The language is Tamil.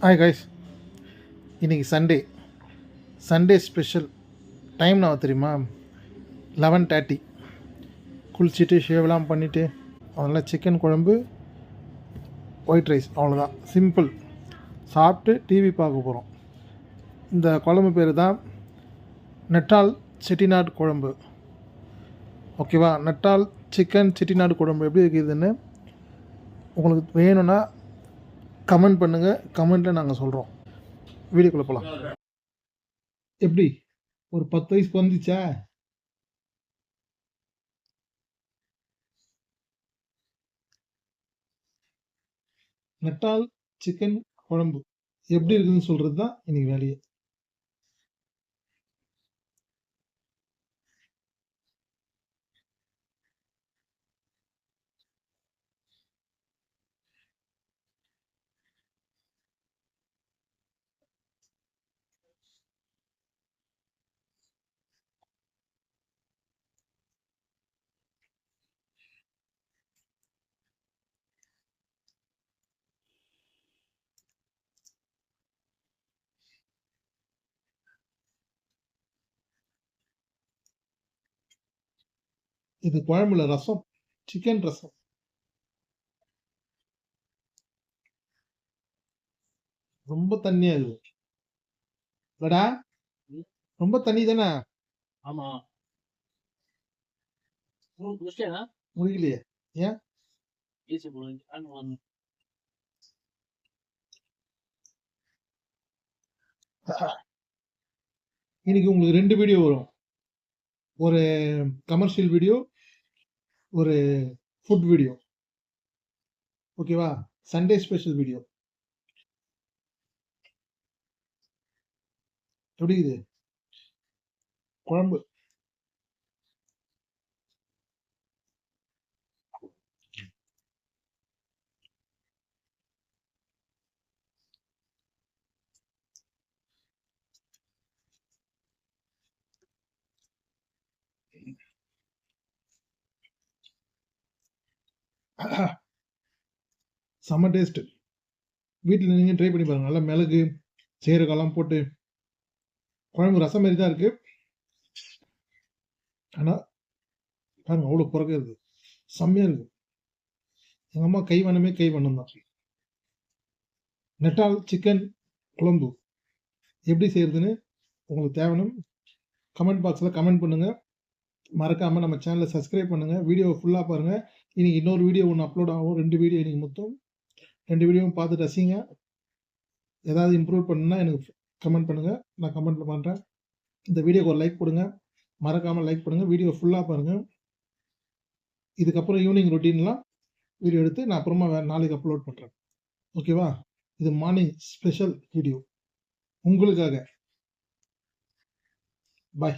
ஹாய் கைஸ் இன்றைக்கி சண்டே சண்டே ஸ்பெஷல் டைம் நான் தெரியுமா? லெவன் தேர்ட்டி குளிச்சுட்டு ஷேவ்லாம் பண்ணிவிட்டு அதெல்லாம் சிக்கன் குழம்பு ஒயிட் ரைஸ் அவ்வளோதான் சிம்பிள் சாப்பிட்டு டிவி பார்க்க போகிறோம் இந்த குழம்பு பேர் தான் நெட்டால் செட்டிநாடு குழம்பு. ஓகேவா நெட்டால் சிக்கன் செட்டிநாடு குழம்பு எப்படி இருக்குதுன்னு உங்களுக்கு வேணும்னா கமெண்ட் பண்ணுங்கள் கமெண்ட்டில் நாங்கள் சொல்கிறோம் வீடியோக்குள்ளே போகலாம் எப்படி? ஒரு பத்து வயசு வந்துச்சா நெட்டால் சிக்கன் குழம்பு. எப்படி இருக்குதுன்னு சொல்கிறது தான் இன்னைக்கு வேலையே. இது குழம்புல ரசம் சிக்கன் ரசம். ரொம்ப தண்ணியா இருக்குது இல்லடா ரொம்ப தண்ணி தானே? ஆமா. அண்ட் ஒன் இன்னைக்கு உங்களுக்கு ரெண்டு வீடியோ வரும். ஒரு கமர்ஷியல் வீடியோ ஒரு ஃபுட் வீடியோ ஓகேவா சண்டே ஸ்பெஷல் வீடியோ எப்படி இது? குழம்பு. செம்ம டேஸ்ட்டு வீட்டில் நீங்கள் ட்ரை பண்ணி பாருங்கள் நல்லா மிளகு சீரகம்லாம் போட்டு குழம்பு ரசம் மாதிரி தான் இருக்குது ஆனால் பாருங்கள் அவ்வளோ குறைக்க இருக்குது செம்மையாக இருக்குது எங்கள் அம்மா கை வண்ணமே கை வண்ணம் தான். நெட்டால் சிக்கன் குழம்பு. எப்படி செய்கிறதுன்னு உங்களுக்கு தேவைன்னு கமெண்ட் பாக்ஸில் கமெண்ட் பண்ணுங்கள் மறக்காமல் நம்ம சேனலை சப்ஸ்கிரைப் பண்ணுங்கள் வீடியோ ஃபுல்லாக பாருங்கள் இன்றைக்கி இன்னொரு வீடியோ ஒன்று அப்லோட் ஆகும். ரெண்டு வீடியோ இன்றைக்கி மொத்தம். ரெண்டு வீடியோவும் பார்த்து ரசிங்க. ஏதாவது இம்ப்ரூவ் பண்ணுன்னா எனக்கு கமெண்ட் பண்ணுங்கள் நான் கமெண்ட்டில் பண்ணுறேன் இந்த வீடியோக்கு ஒரு லைக் கொடுங்க. மறக்காமல் லைக் பண்ணுங்கள் வீடியோ ஃபுல்லாக பாருங்கள் இதுக்கப்புறம் ஈவினிங் ரொட்டீன்லாம் வீடியோ எடுத்து நான் அப்புறமா வேறு நாளைக்கு அப்லோட் பண்ணுறேன் ஓகேவா இது மார்னிங் ஸ்பெஷல் வீடியோ உங்களுக்காக. பாய்